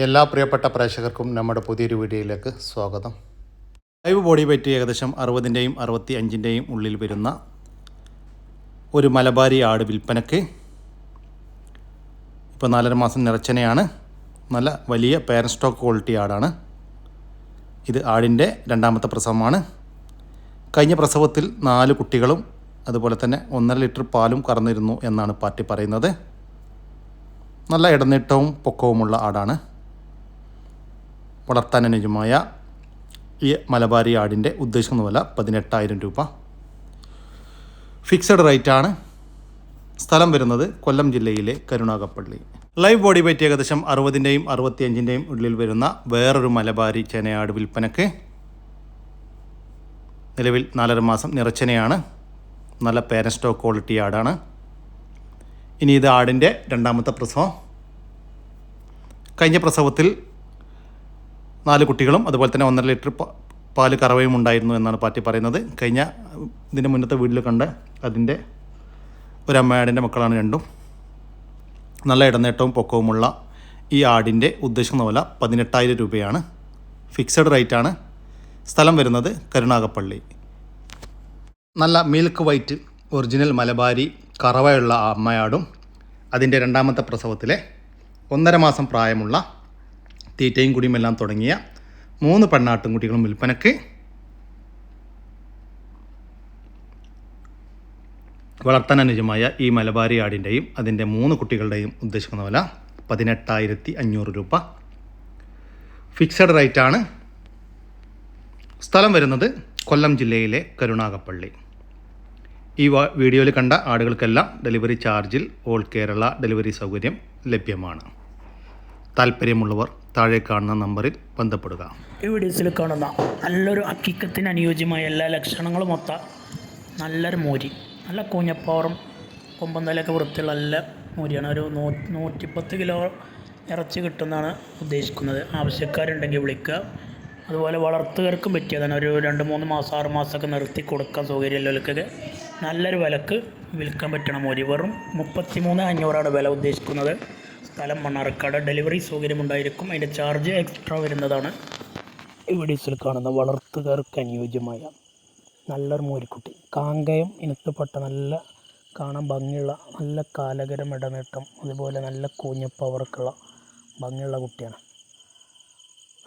എല്ലാ പ്രിയപ്പെട്ട പ്രേക്ഷകർക്കും നമ്മുടെ പുതിയൊരു വീഡിയോയിലേക്ക് സ്വാഗതം. ലൈവ് ബോഡി വെയിറ്റ് ഏകദേശം അറുപതിന്റെയും അറുപത്തി അഞ്ചിന്റെയും ഉള്ളിൽ വരുന്ന ഒരു മലബാരി ആട് വിൽപ്പനയ്ക്ക് ഇപ്പോൾ നാലര മാസം നിറച്ചനെയാണ്. നല്ല വലിയ പേരൻ സ്റ്റോക്ക് ക്വാളിറ്റി ആടാണ്. ഇത് ആടിന്റെ രണ്ടാമത്തെ പ്രസവമാണ്. കഴിഞ്ഞ പ്രസവത്തിൽ നാല് കുട്ടികളും അതുപോലെ തന്നെ ഒന്നര ലിറ്റർ പാലും കറന്നിരുന്നു എന്നാണ് പാർട്ടി പറയുന്നത്. നല്ല ഇടനീട്ടവും പൊക്കവുമുള്ള ആടാണ്. വളർത്താൻ അനുജമായ ഈ മലബാരി ആടിന്റെ ഉദ്ദേശിക്കുന്ന വില പതിനെട്ടായിരം രൂപ. ഫിക്സഡ് റേറ്റ് ആണ്. സ്ഥലം വരുന്നത് കൊല്ലം ജില്ലയിലെ കരുണാകപ്പള്ളി ലൈവ് ബോഡി വെയിറ്റ് ഏകദേശം അറുപതിന്റെയും അറുപത്തിയഞ്ചിന്റെയും ഉള്ളിൽ വരുന്ന വേറൊരു മലബാരി ചെനയാട് വിൽപ്പനക്ക് നിലവിൽ നാലര മാസം നിറച്ചനയാണ്. നല്ല പേരൻ സ്റ്റോക്ക് ക്വാളിറ്റി ആടാണ്. ഇനി ഇത് ആടിന്റെ രണ്ടാമത്തെ പ്രസവം. കഴിഞ്ഞ പ്രസവത്തിൽ നാല് കുട്ടികളും അതുപോലെ തന്നെ ഒന്നര ലിറ്റർ പാൽ കറവയും ഉണ്ടായിരുന്നു എന്നാണ് പാർട്ടി പറയുന്നത്. കഴിഞ്ഞ ഇതിന്റെ മുന്നത്തെ വീട്ടിൽ കണ്ട അതിന്റെ ഒരു മക്കളാണ് രണ്ടും. നല്ല ഇടനേട്ടവും പൊക്കവുമുള്ള ഈ ആടിന്റെ ഉദ്ദേശിക്കുന്ന വില പതിനെട്ടായിരം രൂപയാണ്. ഫിക്സഡ് റേറ്റാണ്. സ്ഥലം വരുന്നത് കരുണാകപ്പള്ളി നല്ല മിൽക്ക് വൈറ്റ് ഒറിജിനൽ മലബാരി കറവയുള്ള അമ്മയാടും അതിന്റെ രണ്ടാമത്തെ പ്രസവത്തിലെ ഒന്നര മാസം പ്രായമുള്ള തീറ്റയും കുടിയുമെല്ലാം തുടങ്ങിയ മൂന്ന് പെണ്ണാട്ടും കുട്ടികളും വിൽപ്പനയ്ക്ക് വളർത്താൻ അനുജമായ ഈ മലബാരി ആടിന്റെയും അതിന്റെ മൂന്ന് കുട്ടികളുടെയും ഉദ്ദേശിക്കുന്ന വില പതിനെട്ടായിരത്തി അഞ്ഞൂറ് രൂപ ഫിക്സഡ് റേറ്റാണ് സ്ഥലം വരുന്നത് കൊല്ലം ജില്ലയിലെ കരുണാകപ്പള്ളി ഈ വീഡിയോയിൽ കണ്ട ആടുകൾക്കെല്ലാം ഡെലിവറി ചാർജിൽ ഓൾ കേരള ഡെലിവറി സൗകര്യം ലഭ്യമാണ്. താല്പര്യമുള്ളവർ താഴെ കാണുന്ന നമ്പറിൽ ബന്ധപ്പെടുക. ഈ വീഡിയോസിൽ കാണുന്ന നല്ലൊരു അക്കിക്കത്തിന് അനുയോജ്യമായ എല്ലാ ലക്ഷണങ്ങളും ഒത്ത നല്ലൊരു മോരി. നല്ല കൂഞ്ഞപ്പാറും കൊമ്പൻ തലയൊക്കെ വൃത്തിയുള്ള നല്ല മോരിയാണ്. ഒരു നൂ നൂറ്റിപ്പത്ത് കിലോ ഇറച്ചി കിട്ടുന്നതാണ് ഉദ്ദേശിക്കുന്നത്. ആവശ്യക്കാരുണ്ടെങ്കിൽ വിളിക്കുക. അതുപോലെ വളർത്തുകാർക്കും പറ്റിയതാണ് ഒരു രണ്ട് മൂന്ന് മാസം ആറ് മാസമൊക്കെ നിർത്തി കൊടുക്കാൻ സൗകര്യമുള്ളവർക്കൊക്കെ നല്ലൊരു വിലക്ക് വിൽക്കാൻ പറ്റണം മോരി. വെറും മുപ്പത്തി മൂന്ന് അഞ്ഞൂറാണ് വില ഉദ്ദേശിക്കുന്നത്. സ്ഥലം മണ്ണാർക്കാട്. ഡെലിവറി സൗകര്യമുണ്ടായിരിക്കും. അതിന്റെ ചാർജ് എക്സ്ട്രാ വരുന്നതാണ്. ഈ വീഡിയോസിൽ കാണുന്ന വളർത്തുകാർക്ക് അനുയോജ്യമായ നല്ലൊരു മോരിക്കുട്ടി. കാങ്കയം ഇനത്തിൽപ്പെട്ട നല്ല കാണാൻ ഭംഗിയുള്ള നല്ല കാലകരം ഇടനീട്ടം അതുപോലെ നല്ല കൂഞ്ഞപ്പവർക്കുള്ള ഭംഗിയുള്ള കുട്ടിയാണ്.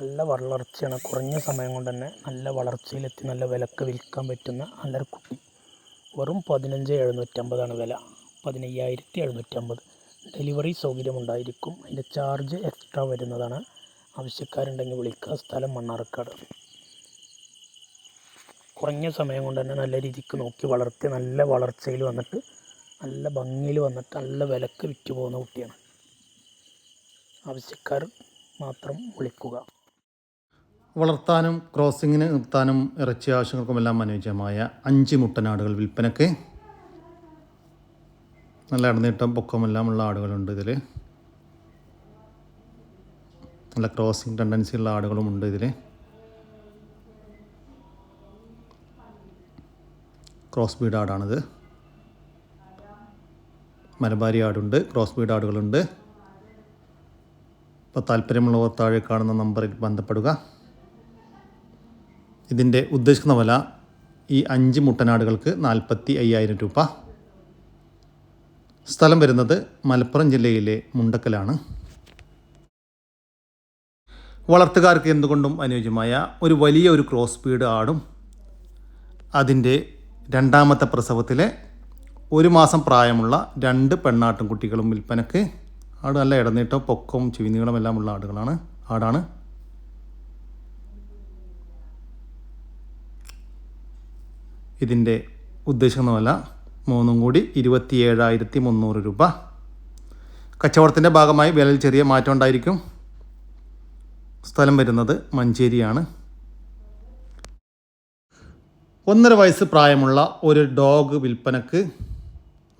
നല്ല വളർച്ചയാണ്. കുറഞ്ഞ സമയം കൊണ്ട് തന്നെ നല്ല വളർച്ചയിലെത്തി നല്ല വിലക്ക് വിൽക്കാൻ പറ്റുന്ന നല്ലൊരു കുട്ടി. വെറും പതിനഞ്ച് എഴുന്നൂറ്റമ്പതാണ് വില. പതിനയ്യായിരത്തി എഴുന്നൂറ്റമ്പത്. ഡെലിവറി സൗകര്യമുണ്ടായിരിക്കും. അതിന്റെ ചാർജ് എക്സ്ട്രാ വരുന്നതാണ്. ആവശ്യക്കാരുണ്ടെങ്കിൽ വിളിക്കുക. സ്ഥലം മണ്ണാർക്കാട്. കുറഞ്ഞ സമയം കൊണ്ട് തന്നെ നല്ല രീതിക്ക് നോക്കി വളർത്തി നല്ല വളർച്ചയിൽ വന്നിട്ട് നല്ല ഭംഗിയിൽ വന്നിട്ട് നല്ല വിലക്ക് വിറ്റ് പോകുന്ന കുട്ടിയാണ്. ആവശ്യക്കാർ മാത്രം വിളിക്കുക. വളർത്താനും ക്രോസിങ്ങിന് നിർത്താനും ഇറച്ചി ആവശ്യങ്ങൾക്കുമെല്ലാം അനുയോജ്യമായ അഞ്ച് മുട്ടനാടുകൾ വിൽപ്പനയ്ക്ക് നല്ല ഇടനീട്ടം പൊക്കമെല്ലാം ഉള്ള ആടുകളുണ്ട് ഇതിൽ നല്ല ക്രോസിങ് ടെൻഡൻസി ഉള്ള ആടുകളുമുണ്ട് ഇതിൽ ക്രോസ് ബീഡ് ആടാണിത്. മലബാരി ആടുണ്ട് ക്രോസ് ബീഡ് ആടുകളുണ്ട്. അപ്പോൾ താല്പര്യമുള്ളവർ താഴെ കാണുന്ന നമ്പറിൽ ബന്ധപ്പെടുക. ഇതിന്റെ ഉദ്ദേശിക്കുന്ന വില ഈ അഞ്ച് മുട്ടനാടുകൾക്ക് നാൽപ്പത്തി അയ്യായിരം രൂപ. സ്ഥലം വരുന്നത് മലപ്പുറം ജില്ലയിലെ മുണ്ടക്കലാണ്. വളർത്തുകാർക്ക് എന്തുകൊണ്ടും അനുയോജ്യമായ ഒരു വലിയ ഒരു ക്രോസ് സ്പീഡ് ആടും. അതിന്റെ രണ്ടാമത്തെ പ്രസവത്തിലെ ഒരു മാസം പ്രായമുള്ള രണ്ട് പെണ്ണാട്ടും കുട്ടികളും വിൽപ്പനക്ക് ആട് നല്ല ഇടനീട്ടം പൊക്കവും ചുവിനീളം എല്ലാം ഉള്ള ആടുകളാണ് ആടാണ്. ഇതിന്റെ ഉദ്ദേശിക്കുന്ന വില മൂന്നും കൂടി ഇരുപത്തി ഏഴായിരത്തി മുന്നൂറ് രൂപ. കച്ചവടത്തിന്റെ ഭാഗമായി വിലയിൽ ചെറിയ മാറ്റം ഉണ്ടായിരിക്കും. സ്ഥലം വരുന്നത് മഞ്ചേരിയാണ്. ഒന്നര വയസ്സ് പ്രായമുള്ള ഒരു ഡോഗ് വിൽപ്പനക്ക്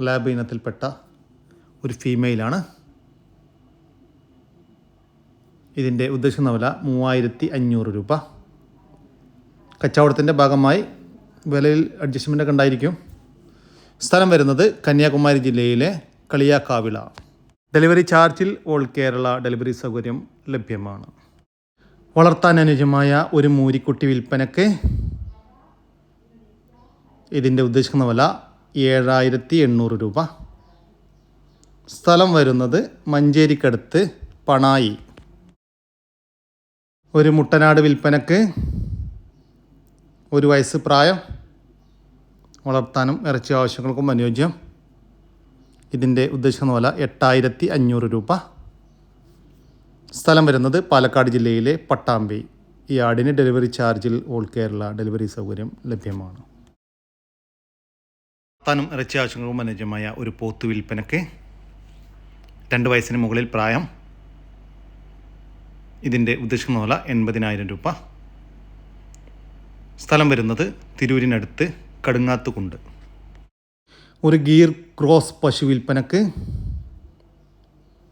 ലാബ് ഇനത്തിൽപ്പെട്ട ഒരു ഫീമെയിലാണ്. ഇതിന്റെ ഉദ്ദേശിക്കുന്ന വില മൂവായിരത്തി അഞ്ഞൂറ് രൂപ. കച്ചവടത്തിന്റെ ഭാഗമായി വിലയിൽ അഡ്ജസ്റ്റ്മെന്റ് ഒക്കെ ഉണ്ടായിരിക്കും. സ്ഥലം വരുന്നത് കന്യാകുമാരി ജില്ലയിലെ കളിയാക്കാവിള. ഡെലിവറി ചാർജിൽ ഓൾ കേരള ഡെലിവറി സൗകര്യം ലഭ്യമാണ്. വളർത്താൻ അനുജമായ ഒരു മൂരിക്കുട്ടി വിൽപ്പനയ്ക്ക് ഇതിന്റെ ഉദ്ദേശിക്കുന്ന വില ഏഴായിരത്തി എണ്ണൂറ് രൂപ. സ്ഥലം വരുന്നത് മഞ്ചേരിക്കടുത്ത് പണായി. ഒരു മുട്ടനാട് വിൽപ്പനക്ക് ഒരു വയസ്സ് പ്രായം വളർത്താനും ഇറച്ചി ആവശ്യങ്ങൾക്കും അനുയോജ്യം. ഇതിന്റെ ഉദ്ദേശിക്കുന്ന വില എട്ടായിരത്തി അഞ്ഞൂറ് രൂപ. സ്ഥലം വരുന്നത് പാലക്കാട് ജില്ലയിലെ പട്ടാമ്പി. ഈ ആടിന് ഡെലിവറി ചാർജിൽ ഓൾ കേരള ഡെലിവറി സൗകര്യം ലഭ്യമാണ്. താനും ഇറച്ചി ആവശ്യങ്ങൾക്കും അനുയോജ്യമായ ഒരു പോത്ത് വിൽപ്പനക്ക് രണ്ട് വയസ്സിന് മുകളിൽ പ്രായം. ഇതിന്റെ ഉദ്ദേശിക്കുന്ന വില എൺപതിനായിരം രൂപ. സ്ഥലം വരുന്നത് തിരൂരിനടുത്ത് കടുങ്ങാത്തുകുണ്ട്. ഒരു ഗീർ ക്രോസ് പശു വിൽപ്പനക്ക്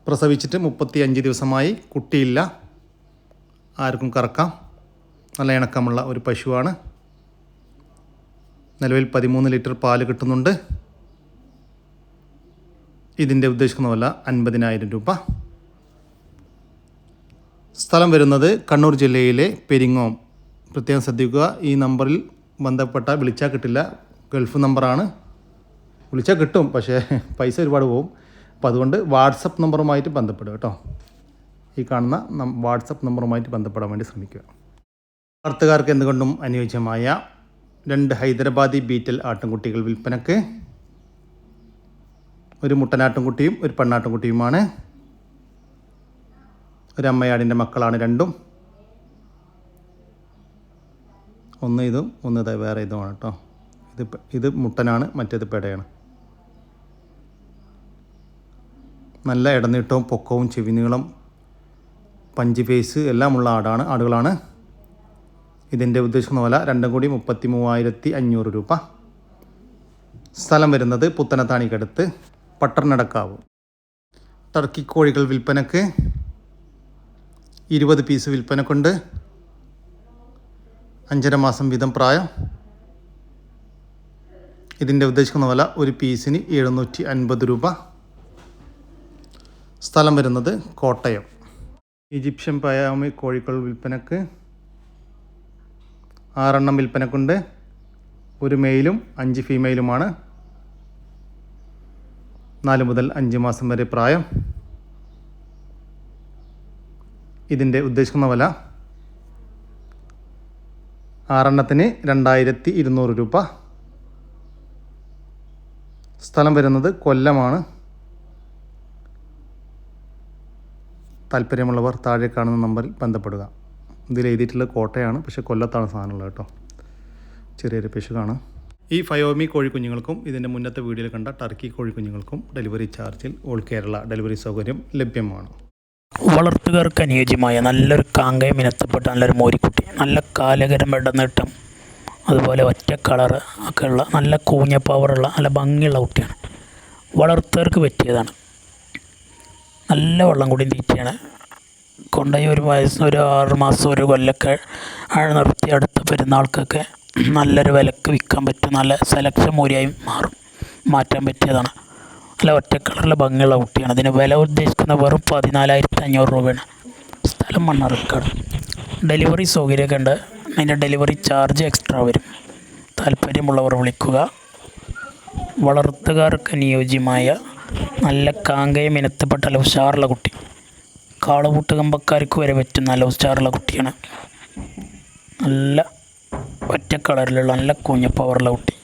പ്രസവിച്ചിട്ട് മുപ്പത്തി അഞ്ച് ദിവസമായി കുട്ടിയില്ല. ആർക്കും കറക്കാം. നല്ല ഇണക്കമുള്ള ഒരു പശുവാണ്. നിലവിൽ പതിമൂന്ന് ലിറ്റർ പാൽ കിട്ടുന്നുണ്ട്. ഇതിന്റെ ഉദ്ദേശിക്കുന്ന വില അൻപതിനായിരം രൂപ. സ്ഥലം വരുന്നത് കണ്ണൂർ ജില്ലയിലെ പെരിങ്ങോം. പ്രത്യേകം ശ്രദ്ധിക്കുക ഈ നമ്പറിൽ ബന്ധപ്പെട്ട വിളിച്ചാൽ കിട്ടില്ല. ഗൾഫ് നമ്പറാണ്. വിളിച്ചാൽ കിട്ടും പക്ഷേ പൈസ ഒരുപാട് പോകും അപ്പോൾ അതുകൊണ്ട് വാട്സപ്പ് നമ്പറുമായിട്ട് ബന്ധപ്പെടുക കേട്ടോ. ഈ കാണുന്ന വാട്സപ്പ് നമ്പറുമായിട്ട് ബന്ധപ്പെടാൻ വേണ്ടി ശ്രമിക്കുക. വാർത്തകാർക്ക് എന്തുകൊണ്ടും അനുയോജ്യമായ രണ്ട് ഹൈദരാബാദി ബീറ്റൽ ആട്ടിൻകുട്ടികൾ വിൽപ്പനക്ക്. ഒരു മുട്ടനാട്ടിൻകുട്ടിയും ഒരു പെണ്ണാട്ടിൻകുട്ടിയുമാണ് ഒരമ്മയാടിന്റെ മക്കളാണ് രണ്ടും. ഒന്ന് ഇതും ഒന്ന് വേറെ ഇതുമാണ് കേട്ടോ. ഇത് ഇത് മുട്ടനാണ് മറ്റേത് പെടയാണ്. നല്ല ഇടനീട്ടവും പൊക്കവും ചെവിനീളം പഞ്ച് ഫേസ് എല്ലാമുള്ള ആടാണ് ആടുകളാണ്. ഇതിന്റെ ഉദ്ദേശിക്കുന്ന പോലെ രണ്ടും കൂടി മുപ്പത്തി മൂവായിരത്തി അഞ്ഞൂറ് രൂപ. സ്ഥലം വരുന്നത് പുത്തനത്താണിക്കടുത്ത് പട്ടർനടക്കാവ്. ടർക്കി കോഴികൾ വിൽപ്പനക്ക് ഇരുപത് പീസ് വിൽപ്പനക്കുണ്ട്. അഞ്ചര മാസം വീതം പ്രായം. ഇതിന്റെ ഉദ്ദേശിക്കുന്ന വില ഒരു പീസിന് എഴുന്നൂറ്റി അൻപത് രൂപ. സ്ഥലം വരുന്നത് കോട്ടയം. ഈജിപ്ഷ്യൻ പയാമി കോഴികൾ വിൽപ്പനക്ക് ആറെണ്ണം വിൽപ്പനക്കുണ്ട്. ഒരു മെയിലും അഞ്ച് ഫീമെയിലുമാണ്. നാല് മുതൽ അഞ്ച് മാസം വരെ പ്രായം. ഇതിന്റെ ഉദ്ദേശിക്കുന്ന വില ആറെണ്ണത്തിന് രണ്ടായിരത്തി ഇരുന്നൂറ് രൂപ. സ്ഥലം വരുന്നത് കൊല്ലമാണ്. താല്പര്യമുള്ളവർ താഴെ കാണുന്ന നമ്പറിൽ ബന്ധപ്പെടുക. ഇതിൽ എഴുതിയിട്ടുള്ള കോട്ടയാണ് പക്ഷേ കൊല്ലത്താണ് സാധനമുള്ളത് കേട്ടോ. ചെറിയൊരു പിശുകാണ്. ഈ ഫയോമി കോഴിക്കുഞ്ഞുങ്ങൾക്കും ഇതിന്റെ മുന്നത്തെ വീഡിയോയിൽ കണ്ട ടർക്കി കോഴിക്കുഞ്ഞുങ്ങൾക്കും ഡെലിവറി ചാർജിൽ ഓൾ കേരള ഡെലിവറി സൗകര്യം ലഭ്യമാണ്. വളർത്തുകാർക്ക് അനുയോജ്യമായ നല്ലൊരു കാങ്കയം ഇനത്തിൽപ്പെട്ട നല്ലൊരു മോരിക്കുട്ടി. നല്ല കാലകരം ഇടനീട്ടം അതുപോലെ ഒറ്റ കളർ ഒക്കെ ഉള്ള നല്ല കൂഞ്ഞ പവറുള്ള നല്ല ഭംഗിയുള്ള കുട്ടിയാണ്. വളർത്തുകാർക്ക് പറ്റിയതാണ്. നല്ല വെള്ളം കൂടി തീറ്റയാണ്. കൊണ്ടുപോയി ഒരു വയസ്സ് ഒരു ആറ് മാസം ഒരു കൊല്ലൊക്കെ ആഴ നിർത്തി അടുത്ത പെരുന്നാൾക്കൊക്കെ നല്ലൊരു വിലക്ക് വിൽക്കാൻ പറ്റും നല്ല സെലക്ഷൻ മൂരിയായി മാറും. മാറ്റാൻ പറ്റിയതാണ്. നല്ല ഒറ്റ കളറിലെ ഭംഗിയുള്ള കുട്ടിയാണ്. ഇതിന് വില ഉദ്ദേശിക്കുന്ന വെറും പതിനാലായിരത്തി അഞ്ഞൂറ് രൂപയാണ്. സ്ഥലം മണ്ണാർക്കാട്. ഡെലിവറി സൗകര്യമൊക്കെ ഉണ്ട്. അതിന്റെ ഡെലിവറി ചാർജ് എക്സ്ട്രാ വരും. താല്പര്യമുള്ളവർ വിളിക്കുക. വളർത്തുകാർക്ക് അനുയോജ്യമായ നല്ല കാങ്കയം ഇനത്തിൽപ്പെട്ട നല്ല ഉഷാറുള്ള കുട്ടി. കാളപൂട്ട് കമ്പക്കാർക്ക് വരെ പറ്റുന്ന നല്ല ഉഷാറുള്ള കുട്ടിയാണ്. നല്ല ഒറ്റ കളറിലുള്ള നല്ല കുഞ്ഞ പവറുള്ള കുട്ടി.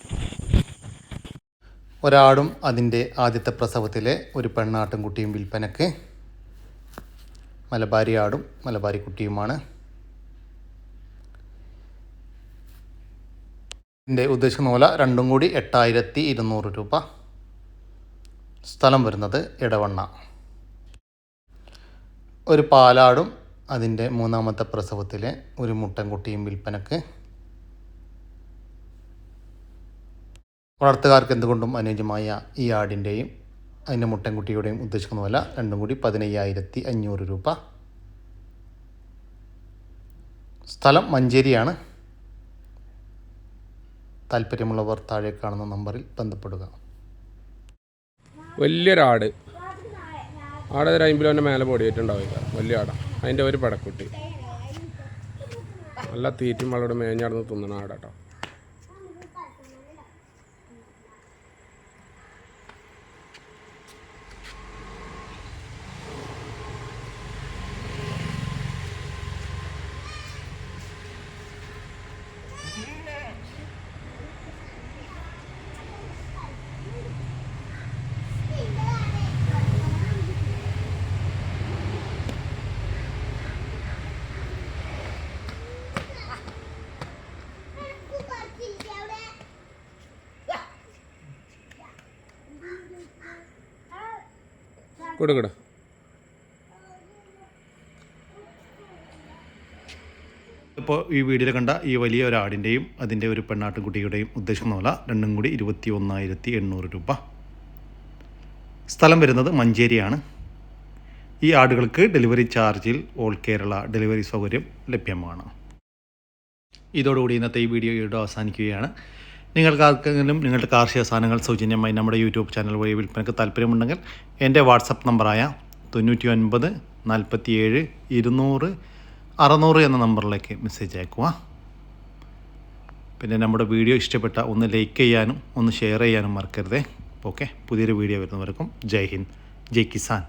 ഒരാടും അതിന്റെ ആദ്യത്തെ പ്രസവത്തിലെ ഒരു പെണ്ണാട്ടും കുട്ടിയും വിൽപ്പനക്ക് മലബാരി ആടും മലബാരി കുട്ടിയുമാണ് ഇതിന്റെ ഉദ്ദേശിക്കുന്ന വില രണ്ടും കൂടി എട്ടായിരത്തി ഇരുന്നൂറ് രൂപ. സ്ഥലം വരുന്നത് ഇടവണ്ണ ഒരു പാലാടും അതിന്റെ മൂന്നാമത്തെ പ്രസവത്തിലെ ഒരു മുട്ടൻകുട്ടിയും വിൽപ്പനക്ക് വളർത്തുകാർക്ക് എന്തുകൊണ്ടും അനുയോജ്യമായ ഈ ആടിന്റെയും അതിന്റെ മുട്ടൻകുട്ടിയുടെയും ഉദ്ദേശിക്കുന്ന വില രണ്ടും കൂടി പതിനയ്യായിരത്തി അഞ്ഞൂറ് രൂപ. സ്ഥലം മഞ്ചേരിയാണ്. താല്പര്യമുള്ളവർ താഴെ കാണുന്ന നമ്പറിൽ ബന്ധപ്പെടുക. വലിയൊരാട് ആട്. ഒരു അമ്പലോന്റെ മേലെ പൊടിയേറ്റുണ്ടാവില്ല വലിയ ആടാണ് അതിന്റെ ഒരു പടക്കുട്ടി. നല്ല തീറ്റും വളോട് മേഞ്ഞടന്ന് തിന്നണ ആട കൊടുക്കട. ഇപ്പോൾ ഈ വീഡിയോയിൽ കണ്ട ഈ വലിയ ഒരു ആടിന്റെയും അതിന്റെ ഒരു പെണ്ണാട്ടുകുട്ടിയുടെയും ഉദ്ദേശിക്കുന്ന വില രണ്ടും കൂടി ഇരുപത്തി ഒന്നായിരത്തി എണ്ണൂറ് രൂപ. സ്ഥലം വരുന്നത് മഞ്ചേരിയാണ്. ഈ ആടുകൾക്ക് ഡെലിവറി ചാർജിൽ ഓൾ കേരള ഡെലിവറി സൗകര്യം ലഭ്യമാണ്. ഇതോടുകൂടി ഇന്നത്തെ ഈ വീഡിയോ ഇവിടെ അവസാനിക്കുകയാണ്. നിങ്ങൾക്ക് ആർക്കെങ്കിലും നിങ്ങളുടെ കാർഷിക സാധനങ്ങൾ സൗജന്യമായി നമ്മുടെ യൂട്യൂബ് ചാനൽ വഴി വിൽപ്പനയ്ക്ക് താല്പര്യമുണ്ടെങ്കിൽ എന്റെ വാട്സപ്പ് നമ്പറായ തൊണ്ണൂറ്റി ഒൻപത് നാൽപ്പത്തി ഏഴ് ഇരുന്നൂറ് അറുന്നൂറ് എന്ന നമ്പറിലേക്ക് മെസ്സേജ് അയക്കുക. പിന്നെ നമ്മുടെ വീഡിയോ ഇഷ്ടപ്പെട്ട ഒന്ന് ലൈക്ക് ചെയ്യാനും ഒന്ന് ഷെയർ ചെയ്യാനും മറക്കരുതേ. ഓക്കെ പുതിയൊരു വീഡിയോ വരുന്നവർക്കും ജയ് ഹിന്ദ് ജയ് കിസാൻ.